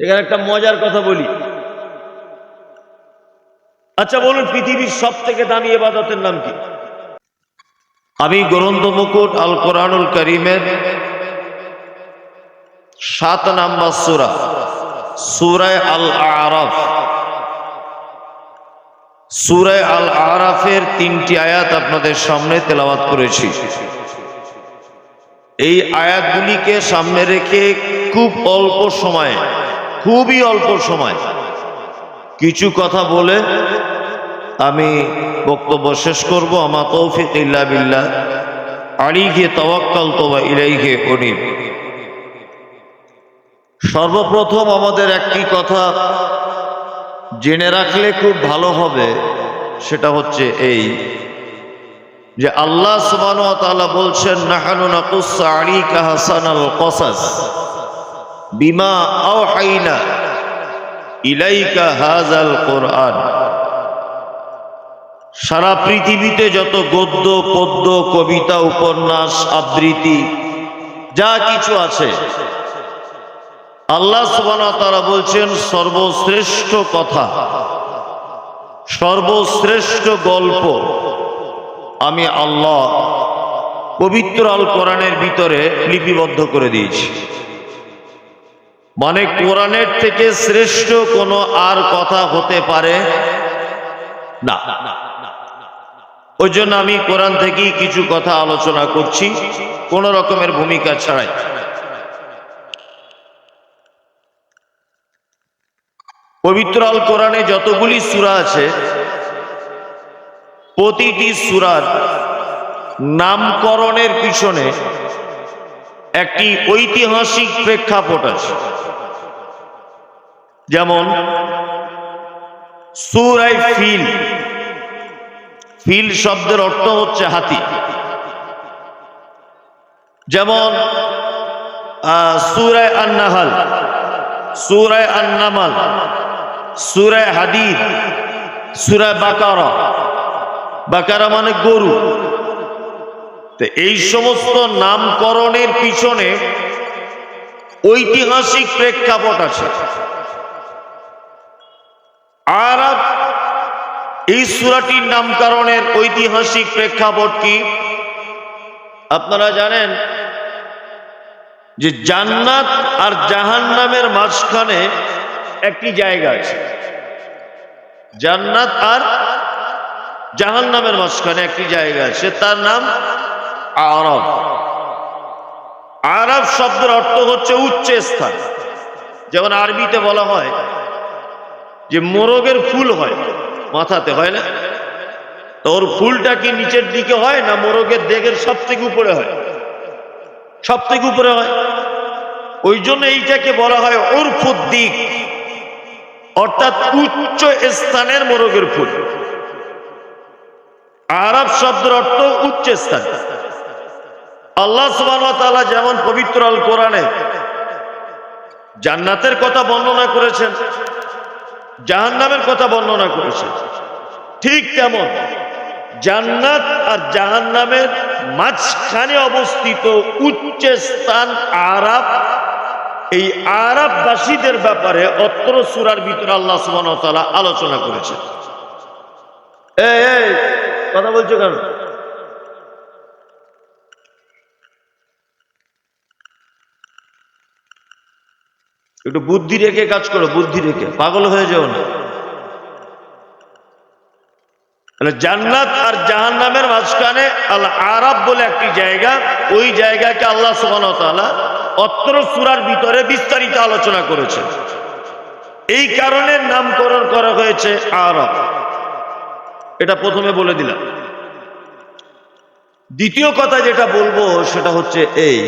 এখানে একটা মজার কথা বলি। আচ্ছা বলুন, পৃথিবীর সব থেকে দামি এবাদতের নাম কি? আমি গ্রন্থ মুকুট আল কোরআনুল করিমের সাত নাম্বার সুরা, সুরায় আল আরাফ সুরায় আল আরাফের তিনটি আয়াত আপনাদের সামনে তেলাওয়াত করেছি। এই আয়াতগুলিকে সামনে রেখে খুব অল্প সময়ে খুবই অল্প সময়। কিছু কথা বলে আমি বক্তব্য শেষ করব। আমার তৌফিক ইল্লা বিল্লাহ। আলিকে তওয়াক্কাল তোবা ইলাইকে অনিব সর্বপ্রথম আমাদের একটি কথা জেনে রাখলে খুব ভালো হবে, সেটা হচ্ছে এই যে আল্লাহ তাআলা বলছেন, নাহানু নাকুসসু আলাইকা হাসানাল কসাস। বিমা আওহাইনা ইলাইকা হাযাল কোরআন। সারা পৃথিবীতে যত গদ্য, পদ্য, কবিতা, উপন্যাস, আবৃত্তি, যা কিছু আছে, আল্লাহ ওয়া তাআলা বলছেন, সর্বশ্রেষ্ঠ কথা, সর্বশ্রেষ্ঠ গল্প আমি আল্লাহ পবিত্র আল কোরআনের ভিতরে লিপিবদ্ধ করে দিয়েছি। মানে কোরআনের থেকে শ্রেষ্ঠ কোনো আর কথা হতে পারে না। ওই জন্য আমি কোরআন থেকেই কিছু কথা আলোচনা করছি, কোন রকমের ভূমিকা ছাড়াই। পবিত্র আল কোরআনে যতগুলি সূরা আছে, প্রতিটি সুরার নামকরণের পিছনে একটি ঐতিহাসিক প্রেক্ষাপট আছে। যেমন সুরাই ফিল। ফিল শব্দের অর্থ হচ্ছে হাতি। যেমন সুরায় আন্নাহাল, সুরায় আন্নামাল, সুরায় হাদিদ, সুরায় বাকারা। বাকারা মানে গরু। এই সমস্ত নামকরণের পিছনে ঐতিহাসিক প্রেক্ষাপট আছে। আরব, এই সুরাটির নামকরণের ঐতিহাসিক প্রেক্ষাপট কি? আপনারা জানেন যে জান্নাত আর জাহান্নামের মাঝখানে একটি জায়গা আছে। জান্নাত আর জাহান্নামের মাঝখানে একটি জায়গা আছে, তার নাম আরব। আরব শব্দের অর্থ হচ্ছে উচ্চ স্থান যেমন আরবিতে বলা হয় যে মোরগের ফুল হয়, মাথাতে, হয় না? তো ওর ফুলটা কি নিচের দিকে হয় না মোরগের দেগের সব থেকে উপরে হয়? সব থেকে উপরে হয়। ওই জন্য এইটাকে বলা হয় দিক। অর্থাৎ উচ্চ স্থানের মোরগের ফুল। আরব শব্দের অর্থ উচ্চ স্থান। আল্লাহ সুবাহ যেমন পবিত্র আল কোরআনে জান্নাতের কথা বর্ণনা করেছেন জাহান্নামের কথা বর্ণনা করেছে। ঠিক তেমন জান্নাত আর জাহান্নামের মাঝখানে অবস্থিত উচ্চ স্থান আরব, এই আরববাসীদের ব্যাপারে অত্র সুরার ভিতরে আল্লাহ সুবাহ আলোচনা করেছেন। এই, কথা বলছো কেন? একটু বুদ্ধি রেখে কাজ করো, বুদ্ধি রেখে। পাগল হয়ে যাও না। জান্নাত আর জাহান্নামের মাঝখানে আল আরব বলে একটি জায়গা, ওই জায়গাকে আল্লাহ অত্র সুরার ভিতরে বিস্তারিত আলোচনা করেছে। এই কারণে নামকরণ করা হয়েছে আরব। এটা প্রথমে বলে দিলাম। দ্বিতীয় কথা যেটা বলব সেটা হচ্ছে এই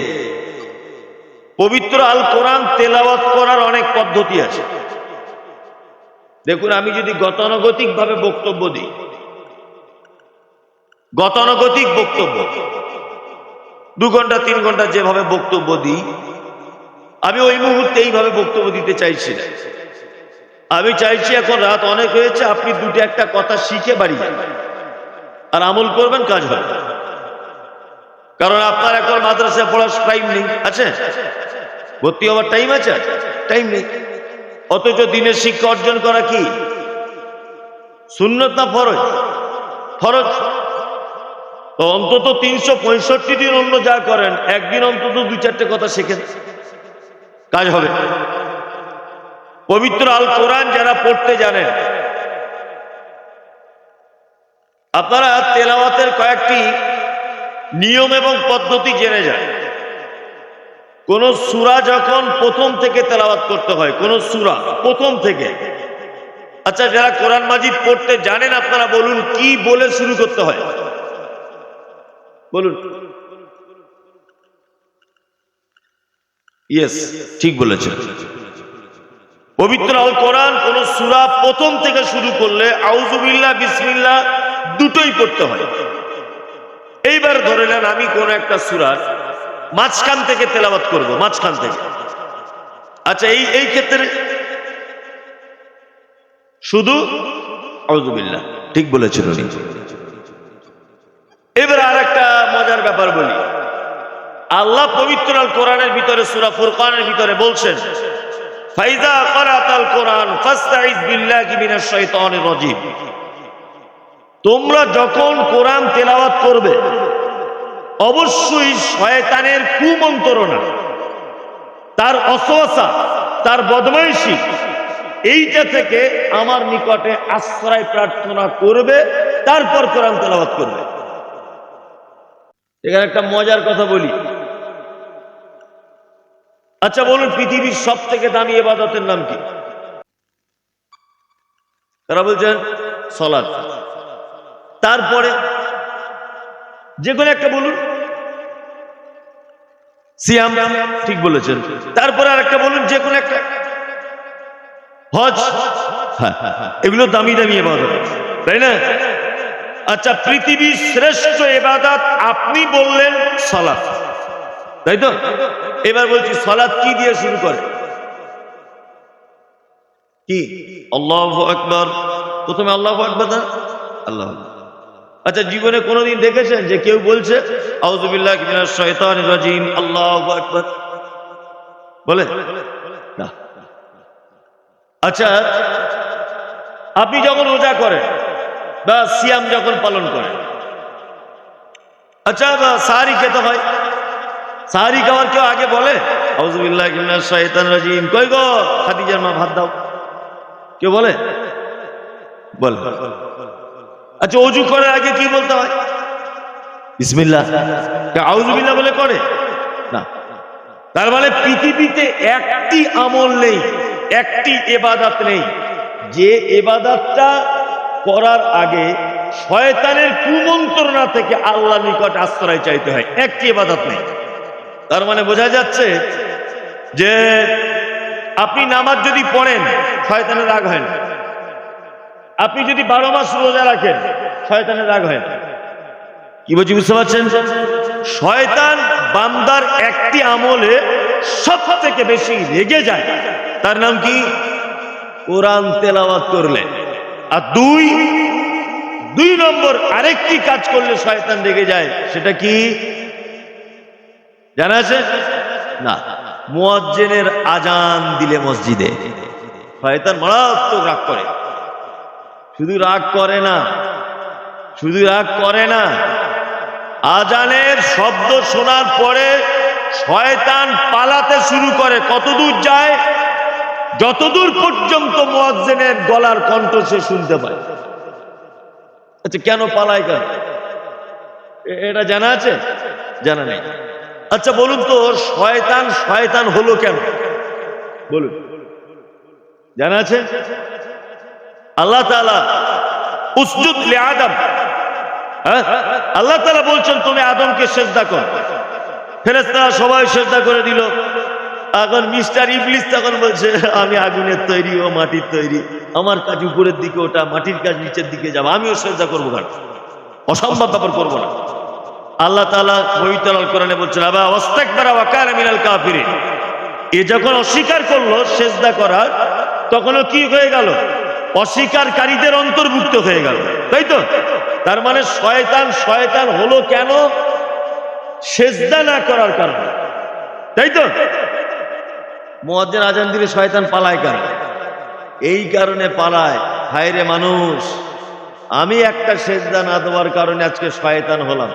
পবিত্র আল কোরআন তেলাওয়াত করার অনেক পদ্ধতি আছে। দেখুন, আমি যদি গতানুগতিক ভাবে বক্তব্য দিই, গতানুগতিক বক্তব্য, দু ঘণ্টা, তিন ঘণ্টা যেভাবে বক্তব্য দিই, আমি ওই মুহূর্তে এইভাবে বক্তব্য দিতে চাইছি না। আমি চাইছি এখন রাত অনেক হয়েছে, আপনি দুটো একটা কথা শিখে বাড়ি আর আমল করবেন, কাজ হবে। কারণ আপনার এখন মাদ্রাসায় পড়ার টাইম নেই, আছে? ভর্তি হওয়ার টাইম আছে? টাইম নেই। অথচ দিনের শিক্ষা অর্জন করা কি? সুন্নত না ফরজ? ফরজ। তো অন্তত তিনশো পঁয়ষট্টি দিন অন্য যা করেন, একদিন অন্তত দু চারটে কথা শেখেন। কাজ হবে। পবিত্র আল কোরআন যারা পড়তে জানেন, আপনারা তেলাওয়াতের কয়েকটি নিয়ম এবং পদ্ধতি জেনে যান। কোন সুরা যখন প্রথম থেকে তেলাওয়াত করতে হয়, কোন সুরা প্রথম থেকে। আচ্ছা যারা কোরআন মাজিদ পড়তে জানেন, আপনারা বলুন, কি বলে শুরু করতে হয়? বলুন। ইয়েস ঠিক বলেছেন। পবিত্র আল কোরআন কোন সুরা প্রথম থেকে শুরু করলে আউজুবিল্লাহ বিসমিল্লাহ দুটোই পড়তে হয়। এইবার ধরে নেন, আমি কোন একটা সুরার মাঝখান থেকে তেলাবাত করব, মাঝখান থেকে। আচ্ছা এই এই ক্ষেত্রে শুধু আউজুবিল্লাহ ঠিক বলেছেন উনি। এবার আর একটা মজার ব্যাপার বলি। আল্লাহ পবিত্র আল কোরআনের ভিতরে, সুরা ফুরকানের ভিতরে বলছেন, ফাইজা করাতাল কোরআন ফাস্তাইজ বিল্লাহি মিনাশ শাইতানির রাজিম। তোমরা যখন কোরআন তেলাওয়াত করবে অবশ্যই শয়তানের কুমন্ত্রণা। তার অসহসা, তার বদমাইশি, এইটা থেকে আমার নিকটে আশ্রয় প্রার্থনা করবে, তারপর কোরআন তেলাওয়াত করবে। এখানে একটা মজার কথা বলি। আচ্ছা বলুন, পৃথিবীর সব থেকে দামি এবাদতের নাম কি? তারা বলছেন সলাদ তারপরে যে কোনো একটা বলুন। সিয়াম ঠিক বলেছেন। তারপরে আর একটা বলুন যে কোনো একটা। হজ? হ্যাঁ, এগুলো দামি দামি এবাদত তাই না? আচ্ছা পৃথিবীর শ্রেষ্ঠ এবাদত আপনি বললেন সলাৎ তাই তো? এবার বলছি সলাৎ কি দিয়ে শুরু করে? কি? আল্লাহ আকবর। প্রথমে আল্লাহ আকবর না? আল্লাহ আকবার। আচ্ছা জীবনে কোনোদিন দেখেছেন যে কেউ বলছে আল্লাহু বলে? আচ্ছা আপনি যখন রোজা করেন, বা সিয়াম যখন পালন করেন আচ্ছা বা সাহারি খেতে হয়, সাহারি খাওয়ার কেউ আগে বলে কই গো মা, ভাত দাও। কেউ বলে? বলে। আচ্ছা অজু করার আগে কি বলতে হয়? বিসমিল্লাহ। আউজুবিল্লাহ বলে করে? না। তার মানে পৃথিবীতে একটি আমল নেই, একটি এবাদাত নেই। যে এবাদাতটা করার আগে শয়তানের কুমন্ত্রণা থেকে আল্লাহ নিকট আশ্রয় চাইতে হয়, একটি এবাদাত নেই। তার মানে বোঝা যাচ্ছে যে আপনি নামাজ যদি পড়েন, শয়তানের রাগ হয় না। আপনি যদি বারো মাস রোজা রাখেন, শয়তানের রাগ হয় কি বলছি, বুঝতে পারছেন? শয়তান বান্দার একটি আমলে সব থেকে বেশি রেগে যায়। তার নাম কি? কোরআন তেলাওয়াত করলে। আর দুই দুই নম্বর আরেকটি কাজ করলে শয়তান রেগে যায়, সেটা কি? জানা আছে? না। মুয়াজ্জিনের আজান দিলে মসজিদে। শয়তান মারাত্মক রাগ করে। শুধু রাগ করে না। শুধু রাগ করে না। আজানের শব্দ শোনার পরে শয়তান পালাতে শুরু করে। কতদূর যায়? যতদূর পর্যন্ত মোয়াজ্জেনের গলার কণ্ঠ সে শুনতে পায়। আচ্ছা কেন পালায় কেন? এটা জানা আছে? জানা নেই। আচ্ছা বলুন তো শয়তান শয়তান হলো কেন? বলুন। জানা আছে? আল্লাহ তালা উসজুদ লে আদম। হ্যাঁ? আল্লাহ তালা বলছেন, তুমি আদমকে সেজদা কর। ফেরেস্তারা সবাই সেজদা করে দিল। এখন মিস্টার ইবলিস তখন বলছে, আমি আগুনের তৈরি ও মাটির তৈরি। আমার কাজ উপরের দিকে, ওটা মাটির কাজ নিচের দিকে যাব। আমিও সেজদা করব কেন? অসম্ভব ব্যাপার করব না। আল্লাহ তালা বহিতলাল কোরআনে বলছেন, আবা অস্তাক বেড়া ওয়াকার মিনাল কাফিরে এ যখন অস্বীকার করল সেজদা করার, তখনও কি হয়ে গেল? অস্বীকারীদের অন্তর্ভুক্ত হয়ে গেল। তাই তো? তার মানে শয়তান শয়তান হলো কেন? সেজদা না করার কারণে। তাই তো? মোয়াজ্জেন আজান দিলে শয়তান পালায় কেন? এই কারণে পালায়। হায় রে মানুষ, আমি একটা সেজদা না দেওয়ার কারণে আজকে শয়তান হলাম।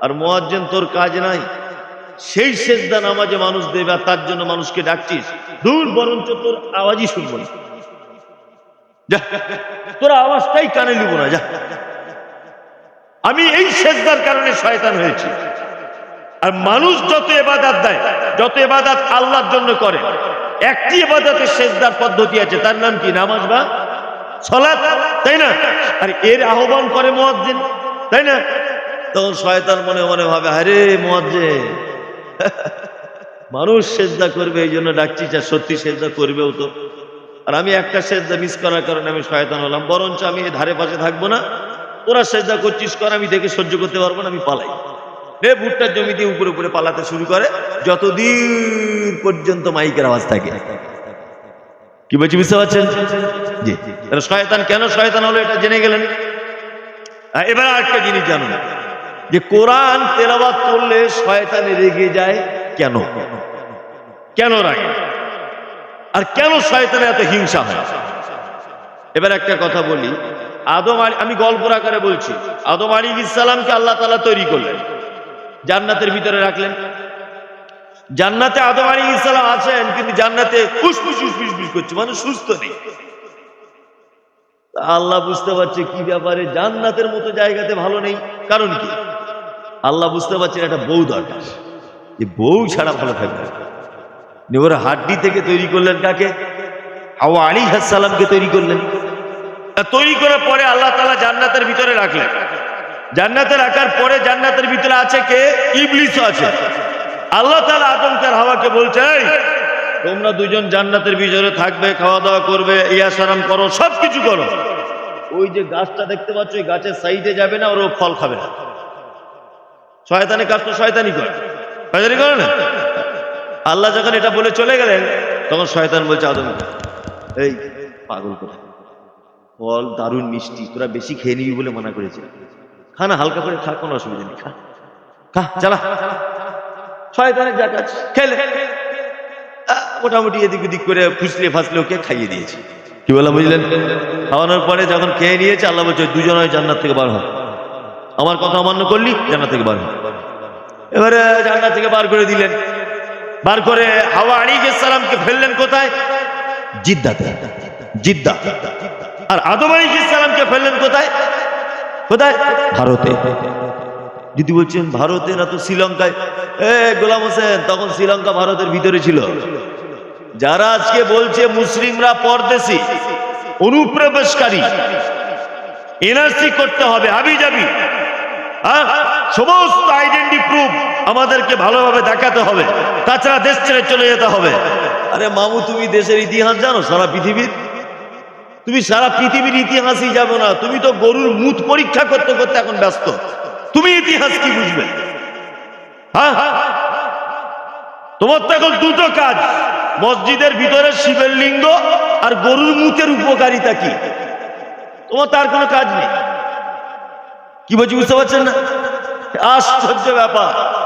আর মোয়াজ্জেন তোর কাজ নাই। সেই সেজদা নামাজে মানুষ দেবে আর তার জন্য মানুষকে ডাকছিস। দূর বরঞ্চ তোর আওয়াজই শুনব না। তোর আওয়াজটাই কানে নিব না, যা। আমি এই সেজদার কারণে শয়তান হয়েছি। আর মানুষ যত এবাদাত দেয়, যত এবাদাত আল্লাহর জন্য করে, একটি এবাদাতের সেজদার পদ্ধতি আছে। তার নাম কি? নামাজ বা সলাৎ, তাই না? আর এর আহ্বান করে মুয়াজ্জিন, তাই না? তখন শয়তান মনে মনে ভাবে, আরে মুয়াজ্জিন, মানুষ সেজদা করবে এই জন্য ডাকছি, যা সত্যি সেজদা করবেও তো। আর আমি একটা সেজদা মিস করার কারণে আমি শয়তান হলাম। বরঞ্চ আমি ধারে পাশে থাকব না। তোরা সেজদা করছিস কর, আমি দেখে সহ্য করতে পারব না, আমি পালাই। রে ভুট্টার জমি দিয়ে উপরে উপরে পালাতে শুরু করে যতদিন পর্যন্ত মাইকের আওয়াজ থাকে। কি বলছি, বুঝতে পারছেন? জি। শয়তান কেন শয়তান হলো এটা জেনে গেলেন? এবার আরেকটা জিনিস জানুন। যে কোরআন তেলাবাদ করলে শয়তানে রেগে যায় কেন? কেন রাগে? আর কেন শয়তানে এত হিংসা হয়? এবার একটা কথা বলি। আদম আমি গল্প আকারে বলছি, আদম আলী ইসালামকে আল্লাহ তালা তৈরি করলেন। জান্নাতের ভিতরে রাখলেন। জান্নাতে আদম আলী ইসলাম আছেন, কিন্তু জান্নাতে ফুসফুস ফুস করছে। মানুষ সুস্থ নেই। আল্লাহ বুঝতে পারছে কি ব্যাপারে? জান্নাতের মতো জায়গাতে ভালো নেই। কারণ কি? আল্লাহ বুঝতে পারছেন একটা বউ দরকার। এই বউ ছাড়া ভালো থাকবে ওর হাড্ডি থেকে তৈরি করলেন কাকে? হাওয়া আলী হাসালামকে তৈরি করলেন। তৈরি করার পরে আল্লাহ তালা জান্নাতের ভিতরে রাখলেন। জান্নাতে রাখার পরে জান্নাতের ভিতরে আছে কে? ইবলিস আছে। আল্লাহ তালা আদমকে আর হাওয়াকে বলছে তোমরা দুজন জান্নাতের ভিতরে থাকবে খাওয়া দাওয়া করবে ইয়া ইয়াসারাম করো সব কিছু করো। ওই যে গাছটা দেখতে পাচ্ছ, ওই গাছের সাইডে যাবে না, ওর ফল খাবে না। শয়তানি কাজ তো শয়তানি করে। শয়তানি করে না? আল্লাহ যখন এটা বলে চলে গেলেন, তখন শয়তান বলছে, আদম, এই পাগল করে ফল দারুণ মিষ্টি, তোরা বেশি খেয়ে নিবি বলে মানা করেছে। খা না, হালকা করে খা, কোনো অসুবিধা নেই, খা। খা, চালা। শয়তানের যা কাজ খেলে মোটামুটি এদিক ওদিক করে ফুসলে ফাসলে ওকে খাইয়ে দিয়েছে। কি বললাম, বুঝলেন? খাওয়ানোর পরে যখন খেয়ে নিয়েছে, আল্লাহ বলছে দুজন জান্নাত থেকে বার হয় আমার কথা অমান্য করলি, জান্নাত থেকে বার হয় এবারে জান্নাত থেকে বার করে দিলেন। বার করে হাওয়া আলী সালামকে ফেললেন কোথায়? জিদ্দাতে। জিদ্দা। আর আদম আলী সালামকে ফেললেন কোথায়? কোথায়? ভারতে। যদি বলছেন ভারতে না তো শ্রীলঙ্কায়, এ গোলাম হোসেন, তখন শ্রীলঙ্কা ভারতের ভিতরে ছিল। যারা আজকে বলছে মুসলিমরা পরদেশি, অনুপ্রবেশকারী, এনআরসি করতে হবে হাবি যাবি? সমস্ত আইডেন্টি প্রুফ আমাদেরকে ভালোভাবে দেখাতে হবে। তাছাড়া দেশ ছেড়ে চলে যেতে হবে। আরে মামু, তুমি দেশের ইতিহাস জানো, সারা পৃথিবীর? তুমি সারা পৃথিবীর ইতিহাসই যাব না। তুমি তো গরুর মুখ পরীক্ষা করতে করতে এখন ব্যস্ত। তুমি ইতিহাস কি বুঝবে? হ্যাঁ? তোমার তো এখন দুটো কাজ। মসজিদের ভিতরে শিবের লিঙ্গ আর গরুর মুখের উপকারিতা কি? তোমার তার কোনো কাজ নেই। কি বলছি, বুঝতে পারছেন না? আশ্চর্য ব্যাপার।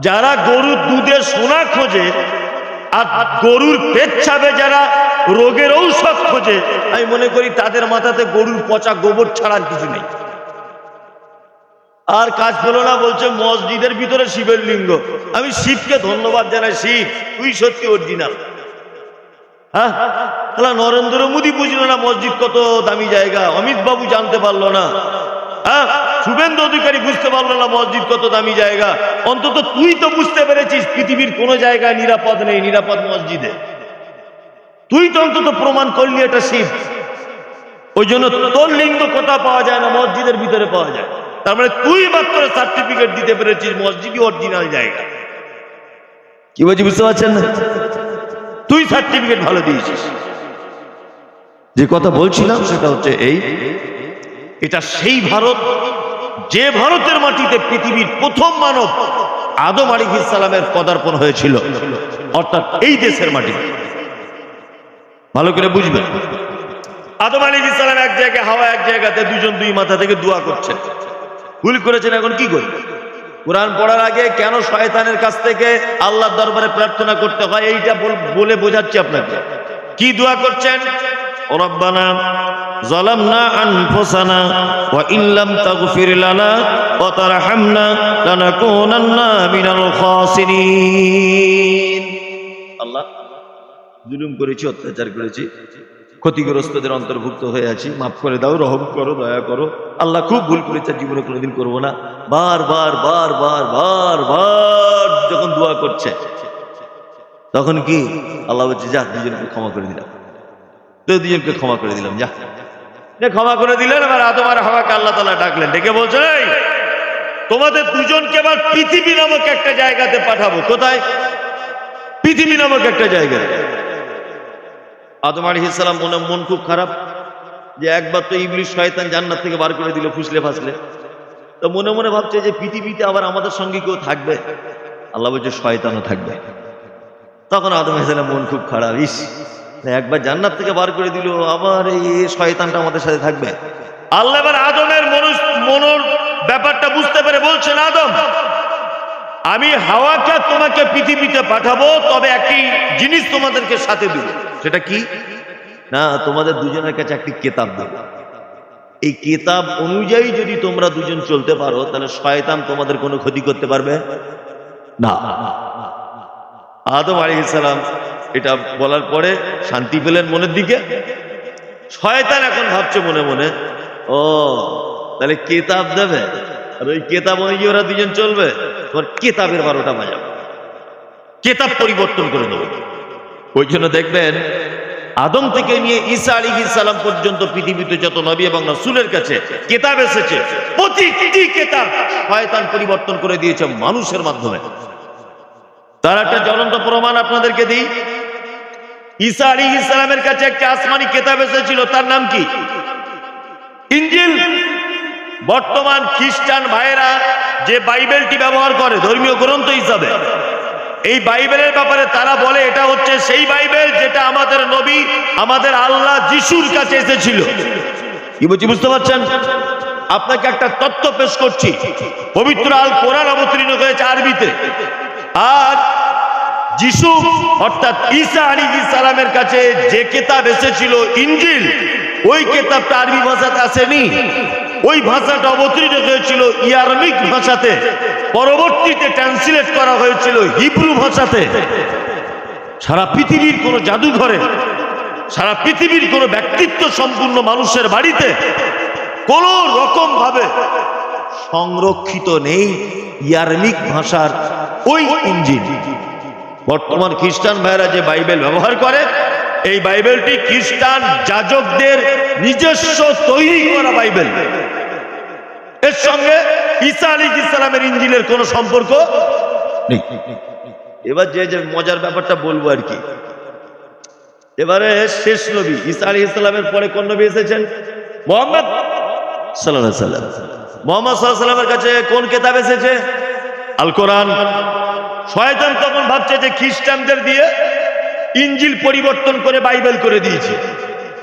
যারা গরুর দুধে সোনা খোঁজে আর গরুর পেচ্ছাবে যারা রোগের ঔষধ খোঁজে, আমি মনে করি তাদের মাথাতে গরুর পচা গোবর ছাড়ার কিছু নেই। আর কাজ পেল না বলছে, মসজিদের ভিতরে শিবের লিঙ্গ। আমি শিবকে ধন্যবাদ জানাই, শিব, তুই সত্যি অরিজিনাল। হ্যাঁ? তাহলে নরেন্দ্র মোদী বুঝলো না মসজিদ কত দামি জায়গা অমিত বাবু জানতে পারল না। হ্যাঁ শুভেন্দু অধিকারী বুঝতে পারল না মসজিদ কত দামি জায়গা। অন্তত তুই তো বুঝতে পেরেছিস পৃথিবীর কোন জায়গায় নিরাপদ নেই, নিরাপদ মসজিদে। তুই তো অন্তত প্রমাণ করলি এটা শিব। ওই জন্য তোর লিঙ্গ কোথাও পাওয়া যায় না, মসজিদের ভিতরে পাওয়া যায়। তার মানে তুই মাত্র সার্টিফিকেট দিতে পেরেছিস, মসজিদই অরিজিনাল জায়গা। কি বলছি, বুঝতে পারছেন না? তুই সার্টিফিকেট ভালো দিয়েছিস। যে কথা বলছিলাম সেটা হচ্ছে এই এটা সেই ভারত যে ভারতের মাটিতে পৃথিবীর প্রথম মানব আদম আলী ইসালামের পদার্পণ হয়েছিল। অর্থাৎ এই দেশের মাটিতে ভালো করে বুঝবেন? আদম আলী ইসালাম এক জায়গায়, হাওয়া এক জায়গাতে দুজন দুই মাথা থেকে দোয়া করছেন। ভুল করেছেন এখন কি করবে কোরআন পড়ার আগে কেন শয়তানের কাছ থেকে আল্লাহর দরবারে প্রার্থনা করতে হয়? এইটা বলে বোঝাচ্ছি আপনাকে। কি দোয়া করছেন? রব্বানা ظلمنا أنفسنا وإن لم تغفر لنا وترحمنا لنكونن من الخاسرين আল্লাহ জুলুম করেছি অত্যাচার করেছি ক্ষতিগ্রস্তদের অন্তর্ভুক্ত হয়ে আছি মাফ করে দাও রহম করো দয়া করো আল্লাহ খুব ভুল করেছে জীবনে কোনোদিন করবো না বার বার বার বার বার বার যখন দোয়া করছে তখন কি আল্লাহ বলছে যা দুজনকে ক্ষমা করে দিলাম তো দুজনকে ক্ষমা করে দিলাম যা। ক্ষমা করে দিলেন এবার আদম আর হাওয়াকে আল্লাহ তালা ডাকলেন ডেকে বলছেন "এই, তোমাদের দুজনকে আবার পৃথিবী নামক একটা জায়গাতে পাঠাবো। কোথায়? পৃথিবী নামক একটা জায়গায়। আদম আলী ইসলাম মনে মন খুব খারাপ যে একবার তো ইবলিশ শয়তান জান্নাত থেকে বার করে দিল ফুসলে ফাসলে। তো মনে মনে ভাবছে যে পৃথিবীতে আবার আমাদের সঙ্গে কেউ থাকবে? আল্লাহ বলছে শয়তানও থাকবে। তখন আদম ইসলাম মন খুব খারাপ ইস একবার জান্নাত থেকে বার করে দিল আবার এই শয়তানটা আমাদের সাথে থাকবে। আল্লাহ এবার আদমের মনুষ মনোর ব্যাপারটা বুঝতে পেরে বলছেন আদম আমি হাওয়াকে তোমাকে পৃথিবীতে পাঠাবো তবে একটি জিনিস তোমাদেরকে সাথে দেব। সেটা কি? না তোমাদের দুজনের কাছে একটি কেতাব দেব। এই কেতাব অনুযায়ী যদি তোমরা দুজন চলতে পারো তাহলে শয়তান তোমাদের কোনো ক্ষতি করতে পারবে? না। আদম আলী ইসলাম এটা বলার পরে শান্তি পেলেন মনের দিকে। শয়তান এখন ভাবছে মনে মনে, ও, তাহলে কেতাব দেবে? আর ওই কেতাব অনুযায়ী ওরা দুজন চলবে, তোমার কেতাবের বারোটা বাজাবে। কেতাব পরিবর্তন করে দেবে ওই জন্য দেখবেন, আদম থেকে নিয়ে ঈসা আলী ইসালাম পর্যন্ত পৃথিবীতে যত নবী এবং রসুলের কাছে কেতাব এসেছে, প্রতিটি কেতাব শয়তান পরিবর্তন করে দিয়েছে মানুষের মাধ্যমে। তার একটা জ্বলন্ত প্রমাণ আপনাদেরকে দিই। ঈসা আলী ইসলামের কাছে একটা আসমানি কেতাব এসেছিল, তার নাম কি? ইঞ্জিল। বর্তমান খ্রিস্টান ভাইয়েরা যে বাইবেলটি ব্যবহার করে, ধর্মীয় গ্রন্থ হিসাবে, এই বাইবেলের ব্যাপারে তারা বলে, এটা হচ্ছে সেই বাইবেল যেটা আমাদের নবী, আমাদের আল্লাহ যিশুর কাছে এসেছিল। কি বলছি, বুঝতে পারছেন? আপনাকে একটা তত্ত্ব পেশ করছি। পবিত্র আল কোরআন অবতীর্ণ হয়েছে আরবিতে। আর যিশু, অর্থাৎ ঈসা আলী সালামের কাছে যে কেতাব এসেছিল ইঞ্জিল ওই কেতাবটা আরবি ভাষাতে আসেনি। ওই ভাষাটা অবতীর্ণ হয়েছিল ইয়ারমিক ভাষাতে। পরবর্তীতে ট্রান্সলেট করা হয়েছিল হিব্রু ভাষাতে। সারা পৃথিবীর কোন জাদুঘরে, সারা পৃথিবীর কোনো ব্যক্তিত্ব সম্পূর্ণ মানুষের বাড়িতে কোন রকম ভাবে সংরক্ষিত নেই ইয়ারমিক ভাষার ওই ইঞ্জিন বর্তমান খ্রিস্টান ভাইরা যে বাইবেল ব্যবহার করে, এই বাইবেলটি খ্রিস্টান যাজকদের নিজস্ব তৈরি করা বাইবেল। এর সঙ্গে ঈসা আলী ইসলামের ইঞ্জিনের কোনো সম্পর্ক নেই। এবার যে যে মজার ব্যাপারটা বলব আর কি। এবারে শেষ নবী, ঈসা আলী ইসলামের পরে কোন নবী এসেছেন? মোহাম্মদ সাল্লাহ সাল্লাম। মোহাম্মদ সাল্লাহ সাল্লামের কাছে কোন কেতাব এসেছে? আল কোরআন। শয়তান তখন ভাবছে যে খ্রিস্টানদের দিয়ে ইঞ্জিল পরিবর্তন করে বাইবেল করে দিয়েছে।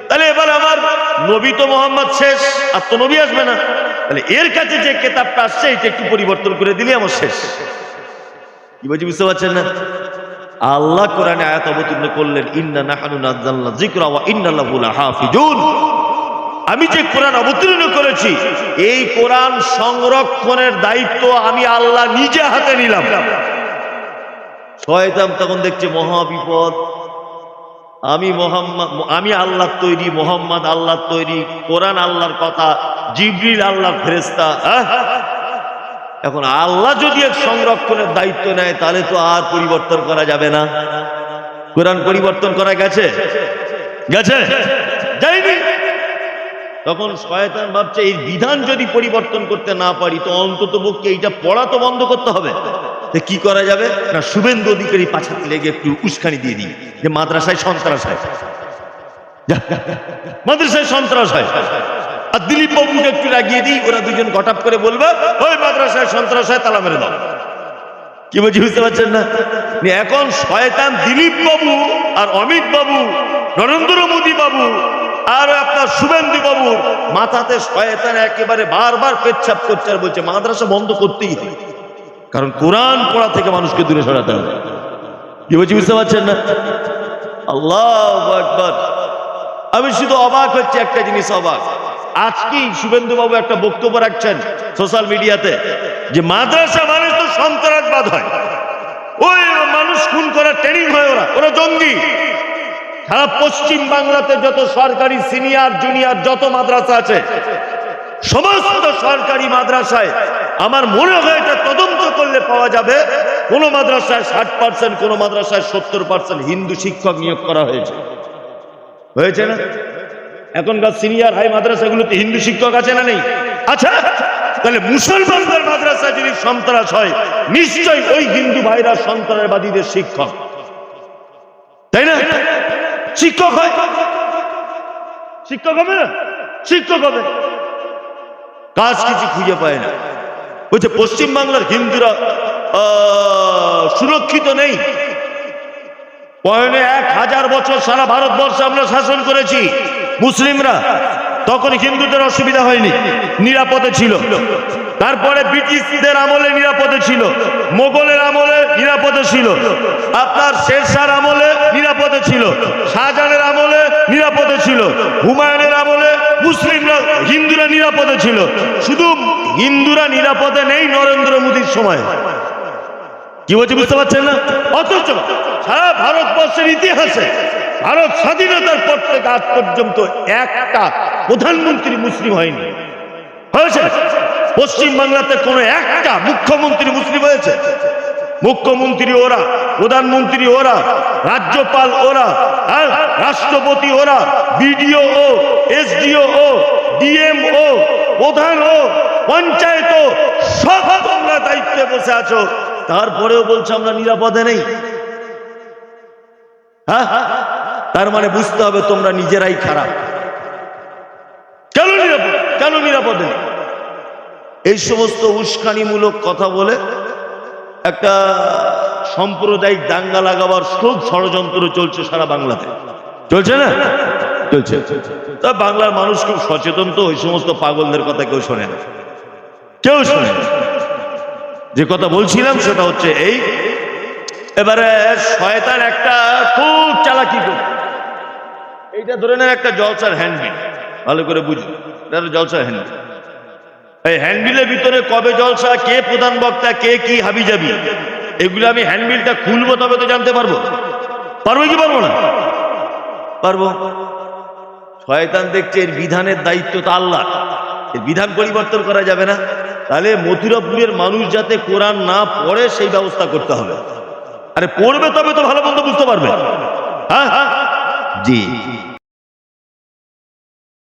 তাহলে এবার আমার নবী তো মোহাম্মদ শেষ, আর তো নবী আসবে না। তাহলে এর কাছে যে কেতাবটা আসছে, এটা একটু পরিবর্তন করে দিলে আমার শেষ। কি বলছি, বুঝতে পারছেন না? আল্লাহ কোরআনে আয়াত অবতীর্ণ করলেন, ইন্না নাহানু নাযালনা যিকরা ওয়া ইন্না লাহু লাহাফিজুন। আমি যে কোরআন অবতীর্ণ করেছি, এই কোরআন সংরক্ষণের দায়িত্ব আমি আল্লাহ নিজে হাতে নিলাম। শয়তান তখন দেখছে মহা বিপদ আমি মোহাম্মদ, আমি আল্লাহর তৈরি, মোহাম্মদ আল্লাহর তৈরি, কোরআন আল্লাহর কথা, জিবরিল আল্লাহর ফেরেস্তা এখন আল্লাহ যদি এক সংরক্ষণের দায়িত্ব নেয়, তাহলে তো আর পরিবর্তন করা যাবে না। কোরআন পরিবর্তন করা গেছে? গেছে? তখন শয়তান ভাবছে, এই বিধান যদি পরিবর্তন করতে না পারি, তো অন্তত পক্ষে এইটা পড়া তো বন্ধ করতে হবে। কি করা যাবে? না, শুভেন্দু অধিকারী পাছাতে লেগে একটু উস্কানি দিয়ে দিই, যে মাদ্রাসায় সন্ত্রাস হয়। মাদ্রাসায় সন্ত্রাস হয়। আর দিলীপ বাবুকে একটু লাগিয়ে দিই, ওরা দুজন ঘটাপ করে বলবে, ওই মাদ্রাসায় সন্ত্রাস হয়, তালা মেরে দাও। কি বলছি বুঝতে পারছেন না? এখন শয়তান দিলীপ বাবু আর অমিত বাবু, নরেন্দ্র মোদী বাবু আর আপনার শুভেন্দু বাবুর মাথাতে শয়তান একেবারে বারবার পেচ্ছাপ করছে আর বলছে, মাদ্রাসা বন্ধ করতেই হবে। কারণ কোরআন পড়া থেকে মানুষকে দূরে সরাতে হবে। কি বলছি, বুঝতে পারছেন না? আল্লাহ আমি শুধু অবাক হচ্ছে, একটা জিনিস অবাক। আজকেই শুভেন্দু বাবু একটা বক্তব্য রাখছেন সোশ্যাল মিডিয়াতে, যে মাদ্রাসা মানে তো সন্ত্রাসবাদ হয়। ওই মানুষ খুন করার ট্রেনিং হয় ওরা ওরা জঙ্গি। সারা পশ্চিম বাংলাতে যত সরকারি সিনিয়র, জুনিয়র, যত মাদ্রাসা আছে, সমস্ত সরকারি মাদ্রাসায় আমার মনে হয় এটা তদন্ত করলে পাওয়া যাবে। কোন মাদ্রাসায় ষাট পার্সেন্ট কোন মাদ্রাসায় সত্তর পার্সেন্ট হিন্দু শিক্ষক নিয়োগ করা হয়েছে। হয়েছে না? এখনকার সিনিয়র হাই মাদ্রাসাগুলোতে হিন্দু শিক্ষক আছে না নেই? আচ্ছা তাহলে মুসলমানদের মাদ্রাসা যদি সন্ত্রাস হয়, নিশ্চয়ই ওই হিন্দু ভাইরা সন্ত্রাসবাদীদের শিক্ষক। তাই না? শিক্ষক হয়। শিক্ষক হবে না? শিক্ষক হবে। কাজ কিছু খুঁজে পায় না। বলছে পশ্চিম বাংলার হিন্দুরা সুরক্ষিত নেই। পয়নে এক হাজার বছর সারা ভারতবর্ষে আমরা শাসন করেছি, মুসলিমরা। তখন হিন্দুদের অসুবিধা হয়নি, নিরাপদে ছিল। তারপরে ব্রিটিশদের আমলে নিরাপদে ছিল, মোগলের আমলে নিরাপদে ছিল, আপনার শেরশার আমলে নিরাপদে ছিল, শাহজাহানের আমলে নিরাপদে ছিল, হুমায়ুনের আমলে মুসলিমরা, হিন্দুরা নিরাপদে ছিল। শুধু হিন্দুরা নিরাপদে নেই নরেন্দ্র মোদীর সময়। কি বলছি বুঝতে পারছেন না? অথচ সারা ভারতবর্ষের ইতিহাসে, ভারত স্বাধীনতার পর থেকে আজ পর্যন্ত একটা প্রধানমন্ত্রী মুসলিম হয়নি। হয়েছে? পশ্চিম বাংলাতে কোনো একটা মুখ্যমন্ত্রী মুসলিম হয়েছে? মুখ্যমন্ত্রী ওরা, প্রধানমন্ত্রী ওরা, রাজ্যপাল ওরা আর রাষ্ট্রপতি ওরা, বিডিও ও, এসডিও ও, ডিএম ও, প্রধান ও, পঞ্চায়েত সব তোমরা দায়িত্বে বসে আছো। তারপরেও বলছো আমরা নিরাপদে নেই। হ্যাঁ? তার মানে বুঝতে হবে তোমরা নিজেরাই খারাপ। কেন নিরাপদ? কেন নিরাপদে? এই সমস্ত উস্কানিমূলক কথা বলে একটা সাম্প্রদায়িক দাঙ্গা লাগাবার খুব ষড়যন্ত্র চলছে সারা বাংলাতে। চলছে না? চলছে। তা বাংলার মানুষ খুব সচেতন তো, ওই সমস্ত পাগলদের কথা কেউ শোনে না। কেউ শোনে যে কথা বলছিলাম সেটা হচ্ছে এই, এবারে শয়তান একটা খুব চালাকি এইটা ধরে নেন একটা জলসার হ্যান্ডবিল ভালো করে বুঝুন, এটা জলসার হ্যান্ডবিল এই হ্যান্ডবিলের ভিতরে কবে জলসা, কে প্রধান বক্তা, কে কি হাবি যাবি এগুলো আমি হ্যান্ডবিলটা খুলবো তবে তো জানতে পারব। পারব কি পারব না? পারব। শয়তান দেখছে এর বিধানের দায়িত্ব তো আল্লাহ। এর বিধান পরিবর্তন করা যাবে না। তাহলে মথুরাপুরের মানুষ যাতে কোরআন না পড়ে, সেই ব্যবস্থা করতে হবে। আরে পড়বে তবে তো ভালো মন্দ বুঝতে পারবে। হ্যাঁ? জি।